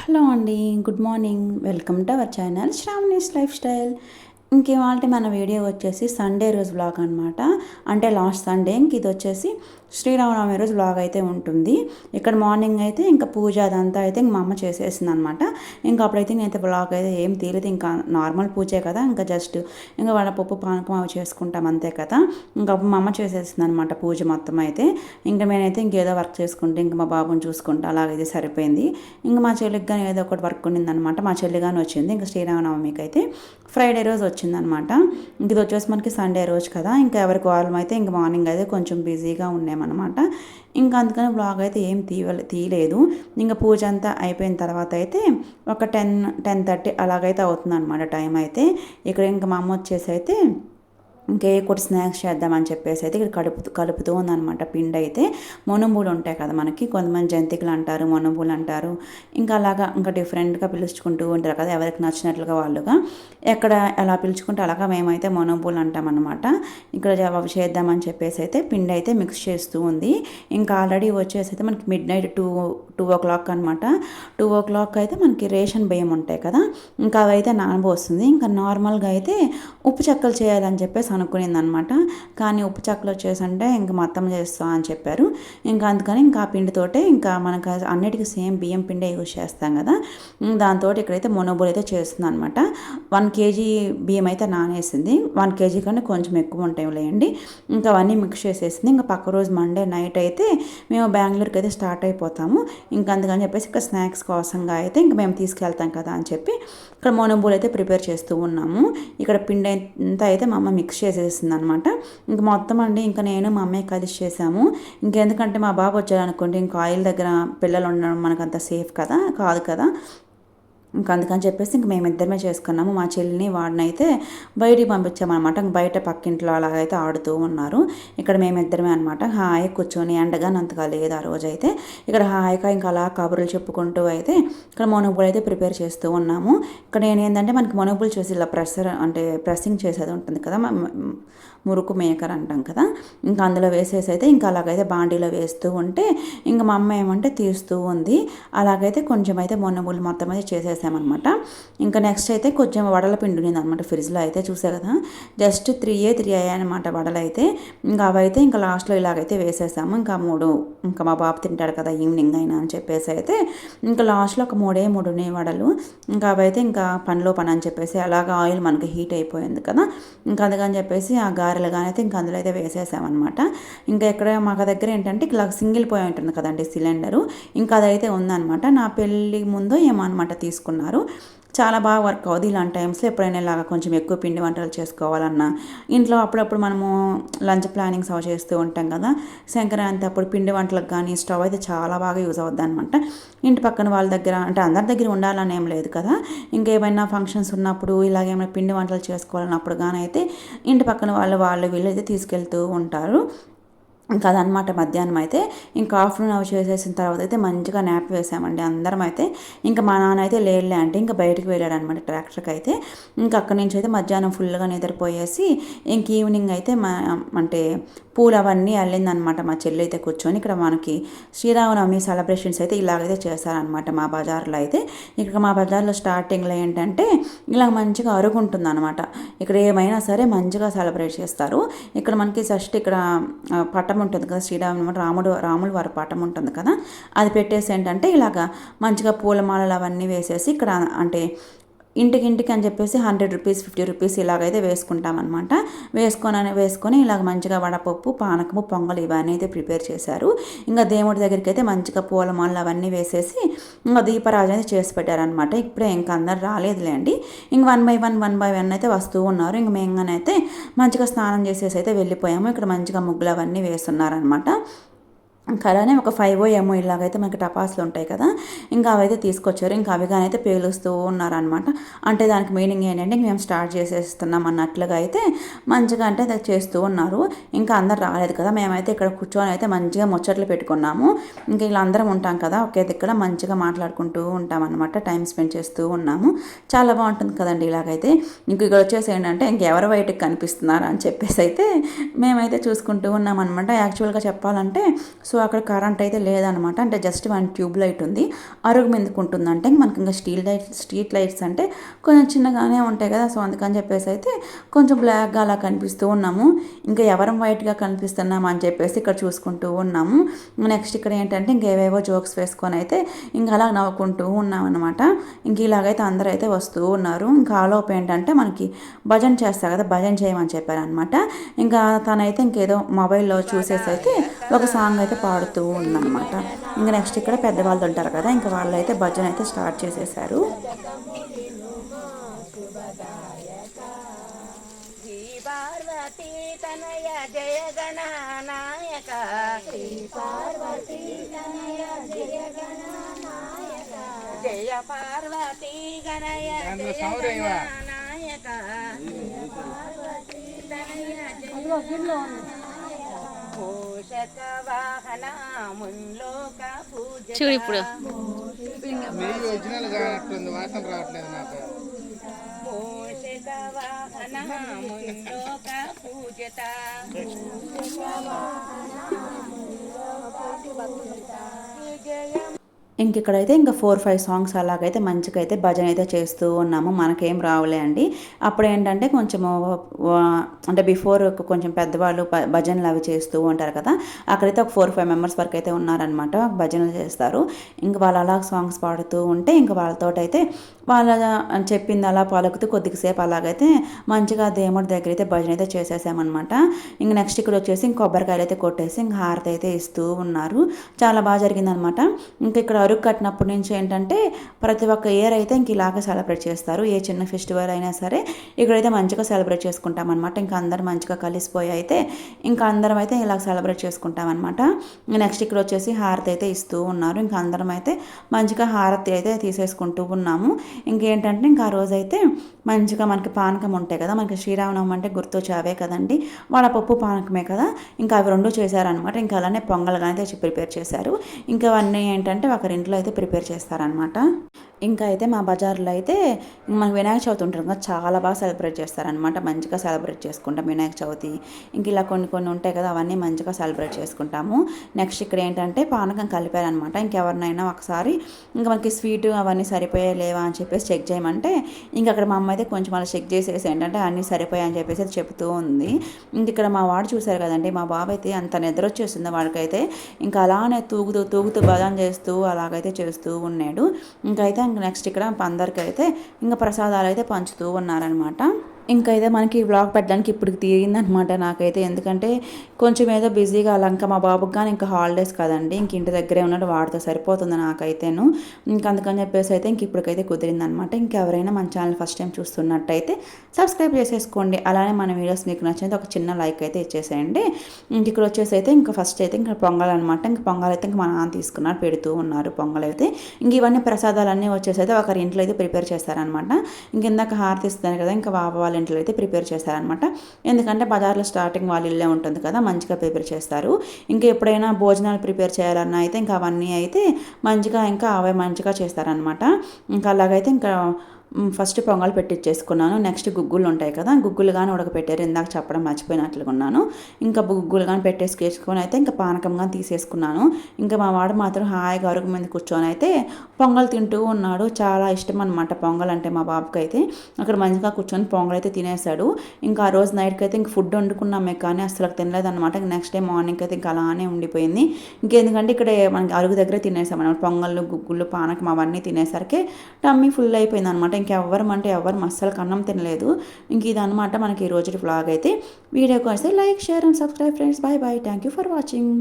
Hello అండి good morning. Welcome to our channel Sravani's lifestyle. ఇంకేవాళ్ళ మన video వచ్చేసి Sunday రోజు బ్లాగ్ అనమాట అంటే లాస్ట్ సండే ఇంక ఇది వచ్చేసి శ్రీరామనవమి రోజు బ్లాగ్ అయితే ఉంటుంది. ఇక్కడ మార్నింగ్ అయితే ఇంకా పూజ అదంతా అయితే ఇంక మా అమ్మ చేసేసింది అనమాట ఇంకా అప్పుడైతే నేనైతే బ్లాగ్ అయితే ఏం తీయలేదు. ఇంకా నార్మల్ పూజే కదా. ఇంకా జస్ట్ ఇంకా వాళ్ళ పప్పు పానకం అవి చేసుకుంటాం అంతే కదా. ఇంకా మా అమ్మ చేసేసింది అనమాట పూజ మొత్తం అయితే. ఇంకా నేనైతే ఇంకేదో వర్క్ చేసుకుంటే ఇంకా మా బాబుని చూసుకుంటా. అలాగైతే సరిపోయింది. ఇంకా మా చెల్లికి కానీ ఏదో ఒకటి వర్క్ ఉండిందనమాట. మా చెల్లి కానీ వచ్చింది. ఇంకా శ్రీరామనవమికి అయితే ఫ్రైడే రోజు వచ్చిందనమాట. ఇంక ఇది వచ్చేసి మనకి సండే రోజు కదా. ఇంకా ఎవరికి వాళ్ళు అయితే మార్నింగ్ అయితే కొంచెం బిజీగా ఉన్నాయి అనమాట ఇంకా అందుకని బ్లాగ్ అయితే ఏం తీయలే తీయలేదు ఇంకా పూజ అంతా అయిపోయిన తర్వాత అయితే ఒక టెన్ టెన్ థర్టీ అలాగైతే అవుతుంది అనమాట టైం అయితే. ఇక్కడ ఇంకా మా అమ్మ వచ్చేసి అయితే ఇంకే ఒకటి స్నాక్స్ చేద్దామని చెప్పేసి అయితే ఇక్కడ కలుపుతూ కలుపుతూ ఉందన్నమాట. పిండి అయితే మొనుబులు ఉంటాయి కదా మనకి. కొంతమంది జంతికలు అంటారు మొనుబులు అంటారు. ఇంకా అలాగా ఇంకా డిఫరెంట్గా పిలుచుకుంటూ ఉంటారు కదా ఎవరికి నచ్చినట్లుగా వాళ్ళుగా. ఎక్కడ ఎలా పిలుచుకుంటే అలాగా మేమైతే మొనుబులు అంటామన్నమాట. ఇక్కడ అవి చేద్దామని చెప్పేసి అయితే పిండి అయితే మిక్స్ చేస్తూ ఉంది. ఇంకా ఆల్రెడీ వచ్చేసి అయితే మనకి midnight two two o'clock అనమాట టూ ఓ క్లాక్ అయితే మనకి రేషన్ బియ్యం ఉంటాయి కదా. ఇంకా అవైతే నానబోస్తుంది ఇంకా నార్మల్గా అయితే ఉప్పు చెక్కలు చేయాలని చెప్పేసి అనుకునేది అనమాట కానీ ఉప్పు చెక్కలు వచ్చేసంటే ఇంకా మొత్తం చేస్తా అని చెప్పారు. ఇంకా అందుకని ఇంకా ఆ పిండితోటే ఇంకా మనకు అన్నిటికీ సేమ్ బియ్యం పిండే యూజ్ చేస్తాం కదా. దాంతో ఇక్కడైతే మొనోబోల్ అయితే చేస్తుంది అనమాట వన్ కేజీ బియ్యం అయితే నానేసింది. వన్ కేజీ కంటే కొంచెం ఎక్కువ ఉంటాయి లేండి. ఇంకా అవన్నీ మిక్స్ చేసేసింది. ఇంకా పక్క రోజు మండే నైట్ అయితే మేము బెంగళూరుకి అయితే స్టార్ట్ అయిపోతాము. ఇంకా అందుకని చెప్పేసి ఇక్కడ స్నాక్స్ కోసంగా అయితే ఇంకా మేము తీసుకెళ్తాం కదా అని చెప్పి ఇక్కడ మొనోబోల్ అయితే ప్రిపేర్ చేస్తూ ఉన్నాము. ఇక్కడ పిండి అంతా అయితే మా అమ్మ మిక్స్ చేసేసింది అనమాట ఇంకా మొత్తం అండి ఇంకా నేను మా అమ్మాయి కలిసి చేసాము. ఇంకెందుకంటే మా బాబు వచ్చాడు అనుకోండి ఇంకా ఆయిల్ దగ్గర పిల్లలు ఉండడం మనకు అంత సేఫ్ కదా కాదు కదా. ఇంకా అందుకని చెప్పేసి ఇంక మేమిద్దరమే చేసుకున్నాము. మా చెల్లిని వాడినైతే బయటికి పంపించామన్నమాట. ఇంక బయట పక్కింట్లో అలాగైతే ఆడుతూ ఉన్నారు. ఇక్కడ మేమిద్దరమే అనమాట హాయి కూర్చొని ఎండగా అంతగా లేదు ఆ రోజు అయితే ఇక్కడ హాయిగా ఇంకా అలా కబుర్లు చెప్పుకుంటూ అయితే ఇక్కడ మొనుబులు అయితే ప్రిపేర్ చేస్తూ ఉన్నాము. ఇక్కడ నేను ఏంటంటే మనకి మొనుబులు చేసి ఇలా ప్రెషర్ అంటే ప్రెస్సింగ్ చేసేది ఉంటుంది కదా మురుకు మేకర్ అంటాం కదా. ఇంకా అందులో వేసేసి అయితే ఇంకా అలాగైతే బాండీలో వేస్తూ ఉంటే ఇంకా మా అమ్మ ఏమంటే తీస్తూ ఉంది. అలాగైతే కొంచెం అయితే మొన్నబులు మొత్తం అయితే చేసామన్నమాట ఇంకా నెక్స్ట్ అయితే కొంచెం వడల పిండి ఉంది అనమాట ఫ్రిడ్జ్లో అయితే చూసా కదా. జస్ట్ త్రీ ఏ త్రీ అయ్యాయన్నమాట వడలు అయితే ఇంకా అవైతే ఇంకా లాస్ట్లో ఇలాగైతే వేసేసాము. ఇంకా మూడు ఇంకా మా బాబు తింటాడు కదా ఈవినింగ్ అయినా అని చెప్పేసి అయితే. ఇంకా లాస్ట్లో ఒక మూడే మూడు ఉన్నాయి వడలు. ఇంకా అవైతే ఇంకా పనిలో పని అని చెప్పేసి అలాగ ఆయిల్ మనకి హీట్ అయిపోయింది కదా. ఇంకా అందుకని చెప్పేసి ఆ గారెలు కానీ అయితే ఇంకా అందులో అయితే వేసేసామన్నమాట. ఇంకా ఎక్కడ మాకు దగ్గర ఏంటంటే ఇలా సింగిల్ పోయి ఉంటుంది కదండి సిలిండరు. ఇంకా అదైతే ఉందన్నమాట. నా పెళ్ళి ముందు ఏమో అనమాట చేసుకున్నారు. చాలా బాగా వర్క్ అవుతుంది ఇలాంటి టైమ్స్లో ఎప్పుడైనా ఇలాగ కొంచెం ఎక్కువ పిండి వంటలు చేసుకోవాలన్నా. ఇంట్లో అప్పుడప్పుడు మనము లంచ్ ప్లానింగ్స్ అవి చేస్తూ ఉంటాం కదా. సంక్రాంతి అప్పుడు పిండి వంటలకు కానీ స్టవ్ అయితే చాలా బాగా యూజ్ అవుద్ది అనమాట ఇంటి పక్కన వాళ్ళ దగ్గర అంటే అందరి దగ్గర ఉండాలని ఏం లేదు కదా. ఇంకేమైనా ఫంక్షన్స్ ఉన్నప్పుడు ఇలాగేమైనా పిండి వంటలు చేసుకోవాలన్నప్పుడు కానీ అయితే ఇంటి పక్కన వాళ్ళు వాళ్ళు వీళ్ళు అయితే తీసుకెళ్తూ ఉంటారు. ఇంకా అదనమాట మధ్యాహ్నం అయితే. ఇంకా ఆఫ్టర్నూన్ అవి చేసేసిన తర్వాత అయితే మంచిగా న్యాప్ వేసామండి అందరం అయితే ఇంకా మా నాన్న అయితే లేడులే అంటే ఇంకా బయటకు వెళ్ళాడు అనమాట ట్రాక్టర్కి అయితే ఇంకా అక్కడి నుంచి అయితే మధ్యాహ్నం ఫుల్గా నిద్రపోయేసి ఇంక ఈవినింగ్ అయితే మా అంటే పూలు అవన్నీ అల్లిందనమాట మా చెల్లి అయితే కూర్చొని. ఇక్కడ మనకి శ్రీరామనవమి సెలబ్రేషన్స్ అయితే ఇలాగైతే చేశారనమాట మా బజార్లో అయితే. ఇక్కడ మా బజార్లో స్టార్టింగ్లో ఏంటంటే ఇలా మంచిగా అరుగుంటుంది అనమాట ఇక్కడ ఏమైనా సరే మంచిగా సెలబ్రేట్ చేస్తారు. ఇక్కడ మనకి ఫస్ట్ ఇక్కడ పట్టం ఉంటుంది కదా శ్రీరామ రాముడు రాములు వారి పటం ఉంటుంది కదా. అది పెట్టేసి ఏంటంటే ఇలాగా మంచిగా పూలమాలలు అవన్నీ వేసేసి ఇక్కడ అంటే ఇంటికి ఇంటికి అని చెప్పేసి హండ్రెడ్ రూపీస్ ఫిఫ్టీ రూపీస్ ఇలాగైతే వేసుకుంటామన్నమాట. వేసుకొని వేసుకొని ఇలాగ మంచిగా వడపప్పు పానకము పొంగల్ ఇవన్నీ అయితే ప్రిపేర్ చేశారు. ఇంకా దేవుడి దగ్గరికి అయితే మంచిగా పూలమాలలు అవన్నీ వేసేసి ఇంకా దీపరాజు అయితే చేసి పెట్టారనమాట ఇప్పుడే ఇంకా అందరు రాలేదులేండి. ఇంక one by one one by one అయితే వస్తూ ఉన్నారు. ఇంక మేంగానైతే మంచిగా స్నానం చేసేసి అయితే వెళ్ళిపోయాము. ఇక్కడ మంచిగా ముగ్గులు అవన్నీ వేస్తున్నారనమాట అలానే ఒక ఫైవ్ ఏమో ఇలాగైతే మనకి టపాస్లు ఉంటాయి కదా. ఇంకా అవైతే తీసుకొచ్చారు. ఇంకా అవి కానీ అయితే పేలుస్తూ ఉన్నారనమాట అంటే దానికి మీనింగ్ ఏంటంటే మేము స్టార్ట్ చేసేస్తున్నాం అన్నట్లుగా అయితే మంచిగా అంటే అది చేస్తూ ఉన్నారు. ఇంకా అందరు రాలేదు కదా. మేమైతే ఇక్కడ కూర్చొని అయితే మంచిగా ముచ్చట్లు పెట్టుకున్నాము. ఇంకా ఇలా అందరం ఉంటాం కదా. ఒకే దగ్గర మంచిగా మాట్లాడుకుంటూ ఉంటాం అనమాట టైం స్పెండ్ చేస్తూ ఉన్నాము. చాలా బాగుంటుంది కదండి ఇలాగైతే. ఇంక ఇక్కడ వచ్చేసి ఏంటంటే ఇంకెవరు బయటకు కనిపిస్తున్నారు అని చెప్పేసి అయితే మేమైతే చూసుకుంటూ ఉన్నాం అనమాట యాక్చువల్గా చెప్పాలంటే సో అక్కడ కరెంట్ అయితే లేదనమాట. అంటే జస్ట్ వన్ ట్యూబ్ లైట్ ఉంది. అరుగు మీదకు ఉంటుందంటే మనకి ఇంకా స్టీల్ లైట్ స్ట్రీట్ లైట్స్ అంటే కొంచెం చిన్నగానే ఉంటాయి కదా. సో అందుకని చెప్పేసి అయితే కొంచెం బ్లాక్గా అలా కనిపిస్తూ ఉన్నాము. ఇంకా ఎవరం వైట్గా కనిపిస్తున్నాము అని చెప్పేసి ఇక్కడ చూసుకుంటూ ఉన్నాము. నెక్స్ట్ ఇక్కడ ఏంటంటే ఇంకేవేవో జోక్స్ వేసుకొని అయితే ఇంకా అలా నవ్వుకుంటూ ఉన్నాం అనమాట ఇంక ఇలాగైతే అందరూ అయితే వస్తూ ఉన్నారు. ఇంకా ఆలోపు ఏంటంటే మనకి భజన చేస్తారు కదా భజన చేయమని చెప్పారనమాట. ఇంకా తనైతే ఇంకేదో మొబైల్లో చూసేసి అయితే ఒక సాంగ్ అయితే పాడుతూ ఉందన్నమాట. ఇంకా నెక్స్ట్ ఇక్కడ పెద్దవాళ్ళు ఉంటారు కదా ఇంకా వాళ్ళు అయితే భజన అయితే స్టార్ట్ చేసేసారు. పార్వతీ తనయ జయ గణనాయక శ్రీ పార్వతీ తనయ జయ గణనాయక. జయ పార్వతీ గణయ జయ గణనాయక చూడు ఇప్పుడు. వాసన రావట్లేదు నాకు. పూజత ఇంక ఇక్కడైతే ఇంకా ఫోర్ ఫైవ్ సాంగ్స్ అలాగైతే మంచిగా అయితే భజన అయితే చేస్తూ ఉన్నాము. మనకేం రావులే అండి. అప్పుడు ఏంటంటే కొంచెము అంటే బిఫోర్ కొంచెం పెద్దవాళ్ళు భజనలు అవి చేస్తూ ఉంటారు కదా అక్కడైతే ఒక ఫోర్ ఫైవ్ మెంబర్స్ వరకు అయితే ఉన్నారనమాట భజనలు చేస్తారు. ఇంక వాళ్ళు అలా సాంగ్స్ పాడుతూ ఉంటే ఇంక వాళ్ళతో అయితే వాళ్ళ చెప్పింది అలా పలుకుతూ కొద్దిసేపు అలాగైతే మంచిగా దేవుడి దగ్గర అయితే భజన అయితే చేసేసామన్నమాట. ఇంక నెక్స్ట్ ఇక్కడ వచ్చేసి ఇంక కొబ్బరికాయలు అయితే కొట్టేసి ఇంక హారతి అయితే ఇస్తూ ఉన్నారు. చాలా బాగా జరిగిందనమాట ఇంక ఇక్కడ అరుగు కట్టినప్పటి నుంచి ఏంటంటే ప్రతి ఒక్క ఇయర్ అయితే ఇంక ఇలాగే సెలబ్రేట్ చేస్తారు. ఏ చిన్న ఫెస్టివల్ అయినా సరే ఇక్కడైతే మంచిగా సెలబ్రేట్ చేసుకుంటాం అనమాట ఇంకా అందరం మంచిగా కలిసిపోయి అయితే ఇంకా అందరం అయితే ఇలా సెలబ్రేట్ చేసుకుంటాం అనమాట నెక్స్ట్ ఇక్కడ వచ్చేసి హారతి అయితే ఇస్తూ ఉన్నారు. ఇంకా అందరం అయితే మంచిగా హారతి అయితే తీసేసుకుంటూ ఉన్నాము. ఇంకేంటంటే ఇంకా ఆ రోజైతే మంచిగా మనకి పానకం ఉంటాయి కదా మనకి శ్రీరామనవమి అంటే గుర్తొచ్చి అవే కదండి. పప్పు పానకమే కదా. ఇంకా అవి రెండు చేశారనమాట ఇంకా అలానే పొంగల్ కానీ అయితే ప్రిపేర్ చేశారు. ఇంకా అవన్నీ ఏంటంటే ఒకరి ఇంట్లో అయితే ప్రిపేర్ చేస్తారనమాట ఇంకా అయితే మా బజార్లో అయితే మన వినాయక చవితి ఉంటారు కదా చాలా బాగా సెలబ్రేట్ చేస్తారనమాట మంచిగా సెలబ్రేట్ చేసుకుంటాం వినాయక చవితి. ఇంక ఇలా కొన్ని కొన్ని ఉంటాయి కదా అవన్నీ మంచిగా సెలబ్రేట్ చేసుకుంటాము. నెక్స్ట్ ఇక్కడ ఏంటంటే పానకం కలిపారనమాట ఇంకెవరినైనా ఒకసారి ఇంకా మనకి స్వీట్ అవన్నీ సరిపోయా లేవా అని చెప్పేసి చెక్ చేయమంటే ఇంక అక్కడ మా అమ్మ అయితే కొంచెం అలా చెక్ చేసేసి ఏంటంటే అన్నీ సరిపోయాయి అని చెప్పేసి అది చెప్తూ ఉంది. ఇంక ఇక్కడ మా వాడు చూశారు కదండి మా బాబు అయితే అంత నిద్ర వచ్చేసింది వాడికైతే. ఇంకా అలానే తూగుతూ తూగుతూ బదం చేస్తూ అలాగైతే చేస్తూ ఉన్నాడు. ఇంకైతే అయితే ఇంక నెక్స్ట్ ఇక్కడ అందరికీ అయితే ఇంకా ప్రసాదాలు అయితే పంచుతూ ఉన్నారనమాట ఇంకా అయితే మనకి వ్లాగ్ పెట్టడానికి ఇప్పుడు తీరిందనమాట నాకైతే. ఎందుకంటే కొంచెం ఏదో బిజీగా అలా ఇంకా మా బాబుకి కానీ ఇంకా హాలిడేస్ కదండి ఇంక ఇంటి దగ్గరే ఉన్నట్టు వాడితో సరిపోతుంది నాకైతేను. ఇంక అందుకని చెప్పేసి అయితే ఇంక ఇప్పటికైతే కుదిరిందనమాట ఇంకెవరైనా మన ఛానల్ ఫస్ట్ టైం చూస్తున్నట్టయితే సబ్స్క్రైబ్ చేసేసుకోండి. అలానే మన వీడియోస్ మీకు నచ్చితే ఒక చిన్న లైక్ అయితే ఇచ్చేసేయండి. ఇంక ఇక్కడ వచ్చేసి అయితే ఇంకా ఫస్ట్ అయితే ఇంకా పొంగల్ అనమాట ఇంక పొంగల్ అయితే ఇంకా మా నాన్న తీసుకున్నారు పెడుతూ ఉన్నారు పొంగల్ అయితే. ఇంక ఇవన్నీ ప్రసాదాలన్నీ వచ్చేసి అయితే ఒకరి ఇంట్లో అయితే ప్రిపేర్ చేస్తారనమాట ఇంక ఇందాక హారతి ఇస్తారు కదా ఇంకా బాబా వాలంటీర్లు ఇంట్లో అయితే ప్రిపేర్ చేస్తారనమాట ఎందుకంటే బజార్లో స్టార్టింగ్ వాళ్ళ ఇల్లే ఉంటుంది కదా మంచిగా ప్రిపేర్ చేస్తారు. ఇంకా ఎప్పుడైనా భోజనాలు ప్రిపేర్ చేయాలన్నా అయితే ఇంకా అవన్నీ అయితే మంచిగా ఇంకా అవే మంచిగా చేస్తారనమాట ఇంకా అలాగైతే ఇంకా ఫస్ట్ పొంగల్ పెట్టించేసుకున్నాను నెక్స్ట్ గుగ్గులు ఉంటాయి కదా గుగ్గులు కానీ ఉడకపెట్టారు. ఇందాక చెప్పడం మర్చిపోయినట్లుగా ఉన్నాను. ఇంకా గుగ్గులు కానీ పెట్టేసుకేసుకొని అయితే ఇంకా పానకం కానీ తీసేసుకున్నాను. ఇంకా మా వాడు మాత్రం హాయిగా అరుగు మీద కూర్చొని అయితే పొంగల్ తింటూ ఉన్నాడు. చాలా ఇష్టం అనమాట పొంగల్ అంటే మా బాబుకి అయితే. అక్కడ మంచిగా కూర్చొని పొంగల్ అయితే తినేసాడు ఇంకా ఆ రోజు నైట్కి అయితే ఇంక ఫుడ్ వండుకున్నామే కానీ అసలు తినలేదన్నమాట. నెక్స్ట్ డే మార్నింగ్ అయితే ఇంకా అలానే ఉండిపోయింది. ఇంకెందుకంటే ఇక్కడ మనకి అరుగు దగ్గర తినేసాం అనమాట పొంగళ్ళు గుగ్గులు పానకం అవన్నీ తినేసరికి టమ్మీ ఫుల్ అయిపోయింది అనమాట ఇంకెవ్వరం అంటే ఎవరు అస్సలు కన్నం తినలేదు. ఇంక ఇదనమాట మనకి ఈ రోజు వ్లాగ్ అయితే. వీడియోకి వస్తే like share and subscribe friends. Bye bye thank you for watching.